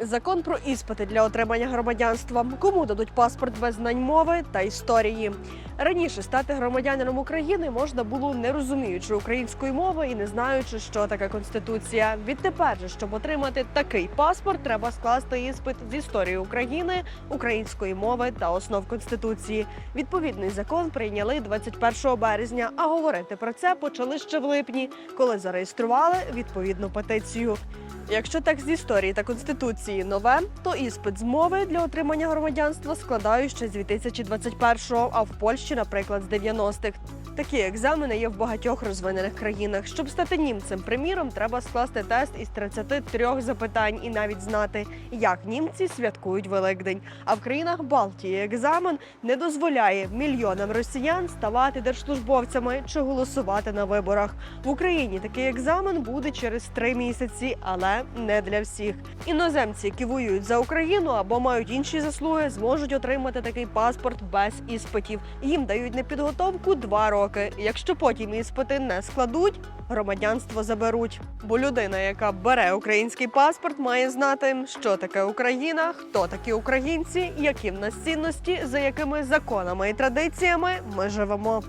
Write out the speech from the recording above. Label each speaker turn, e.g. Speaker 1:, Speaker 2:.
Speaker 1: Закон про іспити для отримання громадянства. Кому дадуть паспорт без знань мови та історії. Раніше стати громадянином України можна було не розуміючи української мови і не знаючи, що таке конституція. Відтепер же, щоб отримати такий паспорт, треба скласти іспит з історії України, української мови та основ конституції. Відповідний закон прийняли 21 березня. А говорити про це почали ще в липні, коли зареєстрували відповідну петицію. Якщо текст історії та конституції нове, то іспит з мови для отримання громадянства складають ще з 2021-го, а в Польщі, наприклад, з 90-х. Такі екзамени є в багатьох розвинених країнах. Щоб стати німцем, приміром, треба скласти тест із 33 запитань і навіть знати, як німці святкують Великдень. А в країнах Балтії екзамен не дозволяє мільйонам росіян ставати держслужбовцями чи голосувати на виборах. В Україні такий екзамен буде через три місяці, але не для всіх. Іноземці, які воюють за Україну або мають інші заслуги, зможуть отримати такий паспорт без іспитів. Їм дають на підготовку два роки. Якщо потім іспити не складуть, громадянство заберуть. Бо людина, яка бере український паспорт, має знати, що таке Україна, хто такі українці, які в нас цінності, за якими законами і традиціями ми живемо.